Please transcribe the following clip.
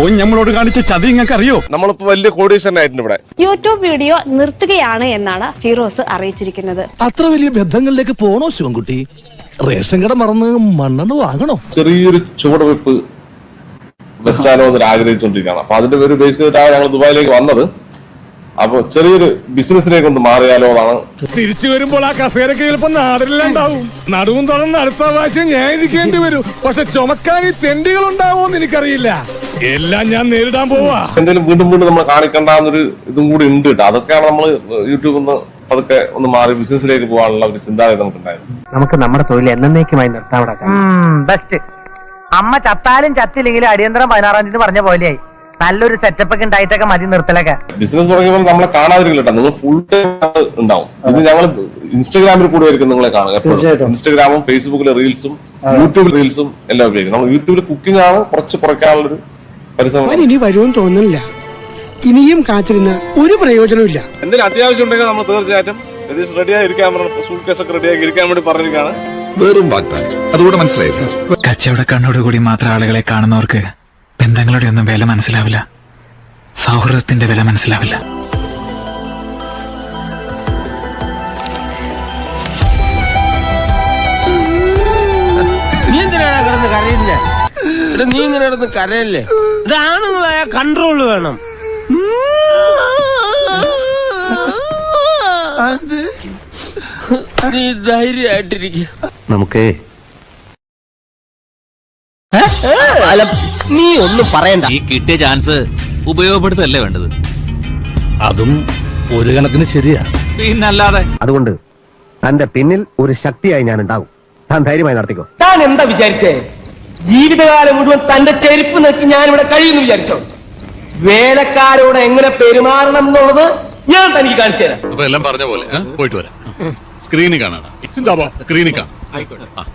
ഓൻ നമ്മളോട് കാണിച്ച ചതി നിങ്ങൾക്ക് അറിയോ നമ്മളിപ്പോ വലിയ കോടീശ്വരനായിട്ടുണ്ട് ഇവിടെ. യൂട്യൂബ് വീഡിയോ നിർത്തുകയാണ് എന്നാണ് ഫിറോസ് അറിയിച്ചിരിക്കുന്നത്. അത്ര വലിയ ബന്ധങ്ങളിലേക്ക് പോണോ ശിവൻകുട്ടി? റേഷൻ കട മറന്ന് മണ്ണെണ്ണ വാങ്ങണോ? ചെറിയൊരു ചുവടുവെപ്പ് വെച്ചാലോ എന്ന് ആഗ്രഹിച്ചുകൊണ്ടിരിക്കുകയാണ് അപ്പൊ അതിന്റെ ഒരു ബേസ് ചെയ്തിട്ടാണ് ഞങ്ങൾ ദുബായിലേക്ക് വന്നത്. അപ്പൊ ചെറിയൊരു ബിസിനസ്സിലേക്ക് ഒന്ന് മാറിയാലോ എന്നാണ്. തിരിച്ചു വരുമ്പോൾ ആ കസേരക്ക് ചിലപ്പോ നാടില്ലാണ്ടാവും നടുവും തുറന്ന് അടുത്ത പ്രാവശ്യം ഞാൻ ഇരിക്കേണ്ടി വരും. പക്ഷെ ചുമക്കാൻ ഈ തെണ്ടികൾ ഉണ്ടാവോന്ന് എനിക്കറിയില്ല. എല്ലാം ഞാൻ നേരിടാൻ പോവാ. എന്തെങ്കിലും വീണ്ടും വീണ്ടും നമ്മൾ കാണിക്കണ്ടെന്നൊരു ഇതും കൂടി ഉണ്ട് കേട്ടോ. അതൊക്കെയാണ് നമ്മൾ യൂട്യൂബിൽ നിന്ന് അതൊക്കെ ഒന്ന് മാറി ബിസിനസ്സിലേക്ക് പോകാനുള്ള ഒരു ചിന്താഗതി നമുക്കുണ്ടായിരുന്നു നമുക്ക് നമ്മുടെ തൊഴിൽ എന്നേക്കുമായി നിർത്താവിടെ ബെസ്റ്റ് അമ്മ ചത്താലും ചത്തില്ലെങ്കിലും അടിയന്തരം പതിനാറാം തീയതി പറഞ്ഞ പോലെയായി. നല്ലൊരു സെറ്റപ്പ് ഒക്കെ ഉണ്ടായിട്ടൊക്കെ മതി നിർത്തലൊക്കെ. ബിസിനസ് തുടങ്ങിയപ്പോൾ നമ്മളെ കാണാതിരിക്കില്ല കേട്ടോ. നിങ്ങൾ ഫുൾ ടൈം ഉണ്ടാവും. ഇത് ഞങ്ങൾ ഇൻസ്റ്റാഗ്രാമിൽ കൂടെ ആയിരിക്കും നിങ്ങളെ കാണുക ഇൻസ്റ്റാഗ്രാമും ഫേസ്ബുക്കിലെ റീൽസും യൂട്യൂബ് റീൽസും എല്ലാം ഉപയോഗിക്കും. നമ്മൾ യൂട്യൂബിൽ കുക്കിംഗ് ആണ് കുറച്ച് കുറയ്ക്കാനുള്ളൊരു അവൻ ഇനി വരുമെന്ന് തോന്നുന്നില്ല. ഇനിയും കാത്തിരുന്ന ഒരു പ്രയോജനമില്ല എന്തെങ്കിലും അത്യാവശ്യം ഉണ്ടെങ്കിൽ നമ്മൾ തീർച്ചയായിട്ടും റെഡിയായി ഇരിക്കാൻ റെഡിയാക്കി വേണ്ടി പറഞ്ഞിരിക്കുകയാണ്. വെറും വാഗ്ദാനം. അതുകൂടെ മനസ്സിലായില്ല. കച്ചവടക്കാരനോട് കൂടി മാത്രം ആളുകളെ കാണുന്നവർക്ക് ബന്ധങ്ങളുടെ ഒന്നും വില മനസ്സിലാവില്ല. സൗഹൃദത്തിന്റെ വില മനസ്സിലാവില്ല. നീ എന്തിനാണ് കിടന്ന് കരയില്ലേ നീ ഇങ്ങനെ കിടന്ന് കരയല്ലേ? ഇതാണുങ്ങളായ കൺട്രോൾ വേണം. നീ ധൈര്യമായിട്ടിരിക്കുക നമുക്കേ. അല്ല നീ ഒന്നും പറയണ്ട. ഈ കിട്ടിയ ചാൻസ് ഉപയോഗപ്പെടുത്തല്ലേ വേണ്ടത്? അതും ഒരു കണക്കിന് ശരിയാ. പിന്നല്ലാതെ. അതുകൊണ്ട് തന്റെ പിന്നിൽ ഒരു ശക്തിയായി ഞാൻ ഉണ്ടാവും താൻ ധൈര്യമായി നടത്തിക്കോ. താൻ എന്താ വിചാരിച്ചേ? ജീവിതകാലം മുഴുവൻ തന്റെ ചെരുപ്പ് നിൽക്കി ഞാൻ ഇവിടെ കഴിയുന്നു വിചാരിച്ചോ? വേലക്കാരോട് എങ്ങനെ പെരുമാറണം എന്നുള്ളത് ഞാൻ തനിക്ക് കാണിച്ചു തരാം. അപ്പൊ എല്ലാം പറഞ്ഞ പോലെ പോയിട്ട് വരാം. സ്ക്രീനിൽ കാണാം. സ്ക്രീനിൽ കാണാം.